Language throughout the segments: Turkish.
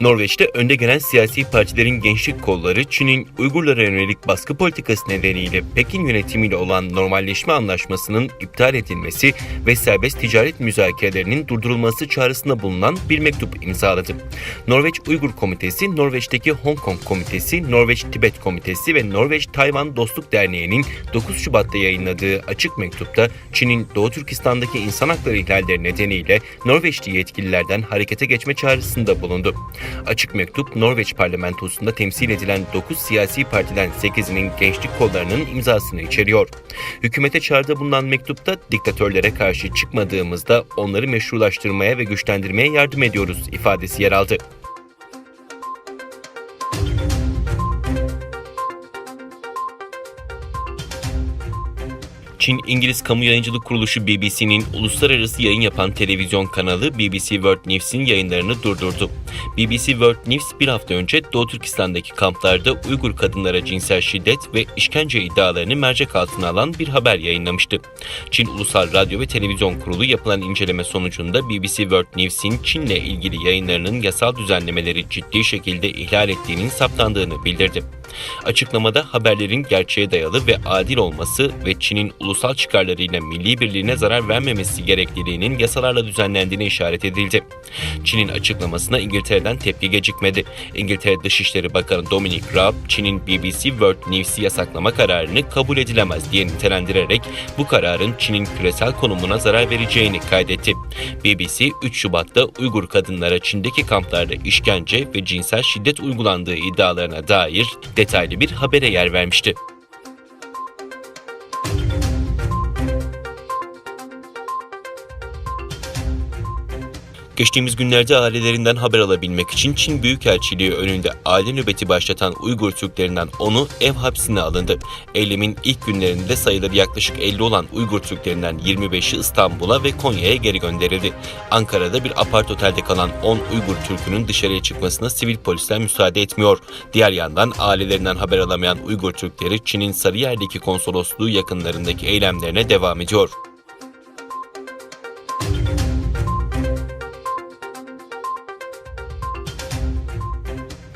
Norveç'te önde gelen siyasi partilerin gençlik kolları Çin'in Uygurlara yönelik baskı politikası nedeniyle Pekin yönetimiyle olan normalleşme anlaşmasının iptal edilmesi ve serbest ticaret müzakerelerinin durdurulması çağrısında bulunan bir mektup imzaladı. Norveç Uygur Komitesi, Norveç'teki Hong Kong Komitesi, Norveç Tibet Komitesi ve Norveç Tayvan Dostluk Derneği'nin 9 Şubat'ta yayınladığı açık mektupta Çin'in Doğu Türkistan'daki insan hakları ihlalleri nedeniyle Norveçli yetkililerden harekete geçme çağrısında bulundu. Açık mektup Norveç parlamentosunda temsil edilen 9 siyasi partiden 8'inin gençlik kollarının imzasını içeriyor. Hükümete çağrıda bulunan mektupta diktatörlere karşı çıkmadığımızda onları meşrulaştırmaya ve güçlendirmeye yardım ediyoruz ifadesi yer aldı. Çin İngiliz Kamu Yayıncılık Kuruluşu BBC'nin uluslararası yayın yapan televizyon kanalı BBC World News'in yayınlarını durdurdu. BBC World News bir hafta önce Doğu Türkistan'daki kamplarda Uygur kadınlara cinsel şiddet ve işkence iddialarını mercek altına alan bir haber yayınlamıştı. Çin Ulusal Radyo ve Televizyon Kurulu yapılan inceleme sonucunda BBC World News'in Çin'le ilgili yayınlarının yasal düzenlemeleri ciddi şekilde ihlal ettiğinin saptandığını bildirdi. Açıklamada haberlerin gerçeğe dayalı ve adil olması ve Çin'in ulusal çıkarlarıyla milli birliğine zarar vermemesi gerekliliğinin yasalarla düzenlendiğine işaret edildi. Çin'in açıklamasına İngiltere'den tepki gecikmedi. İngiltere Dışişleri Bakanı Dominic Raab, Çin'in BBC World News'i yasaklama kararını kabul edilemez diye nitelendirerek bu kararın Çin'in küresel konumuna zarar vereceğini kaydetti. BBC 3 Şubat'ta Uygur kadınlara Çin'deki kamplarda işkence ve cinsel şiddet uygulandığı iddialarına dair detaylı bir habere yer vermişti. Geçtiğimiz günlerde ailelerinden haber alabilmek için Çin Büyükelçiliği önünde aile nöbeti başlatan Uygur Türklerinden onu ev hapsine alındı. Eylemin ilk günlerinde sayıları yaklaşık 50 olan Uygur Türklerinden 25'i İstanbul'a ve Konya'ya geri gönderildi. Ankara'da bir apart otelde kalan 10 Uygur Türk'ünün dışarıya çıkmasına sivil polisler müsaade etmiyor. Diğer yandan ailelerinden haber alamayan Uygur Türkleri Çin'in Sarıyer'deki konsolosluğu yakınlarındaki eylemlerine devam ediyor.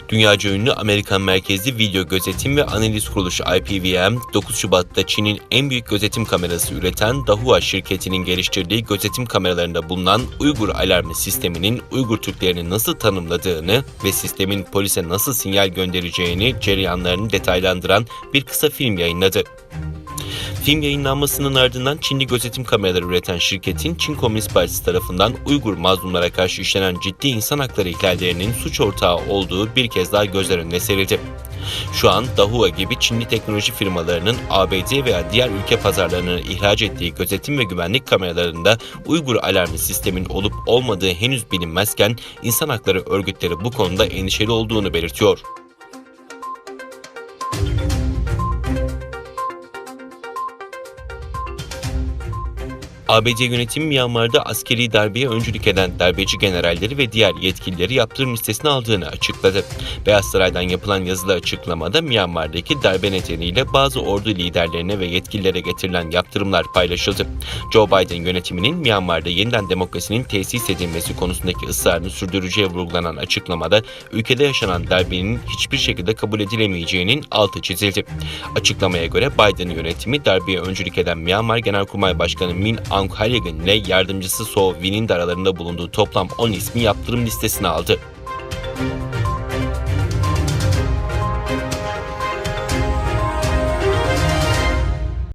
Dünyaca ünlü Amerikan merkezli video gözetim ve analiz kuruluşu IPVM, 9 Şubat'ta Çin'in en büyük gözetim kamerası üreten Dahua şirketinin geliştirdiği gözetim kameralarında bulunan Uygur alarmı sisteminin Uygur Türklerini nasıl tanımladığını ve sistemin polise nasıl sinyal göndereceğini cereyanlarını detaylandıran bir kısa film yayınladı. Film yayınlanmasının ardından Çinli gözetim kameraları üreten şirketin Çin Komünist Partisi tarafından Uygur mazlumlara karşı işlenen ciddi insan hakları ihlallerinin suç ortağı olduğu bir kez daha gözler önüne serildi. Şu an Dahua gibi Çinli teknoloji firmalarının ABD veya diğer ülke pazarlarına ihraç ettiği gözetim ve güvenlik kameralarında Uygur alarmı sistemin olup olmadığı henüz bilinmezken insan hakları örgütleri bu konuda endişeli olduğunu belirtiyor. ABD yönetimi Myanmar'da askeri darbeye öncülük eden darbeci generalleri ve diğer yetkilileri yaptırım listesine aldığını açıkladı. Beyaz Saray'dan yapılan yazılı açıklamada Myanmar'daki darbe nedeniyle bazı ordu liderlerine ve yetkililere getirilen yaptırımlar paylaşıldı. Joe Biden yönetiminin Myanmar'da yeniden demokrasinin tesis edilmesi konusundaki ısrarını sürdüreceği vurgulanan açıklamada ülkede yaşanan darbenin hiçbir şekilde kabul edilemeyeceğinin altı çizildi. Açıklamaya göre Biden yönetimi darbeye öncülük eden Myanmar Genelkurmay Başkanı Min Aung Bakan Kallaghan ile yardımcısı So Win'in de aralarında bulunduğu toplam 10 ismi yaptırım listesine aldı.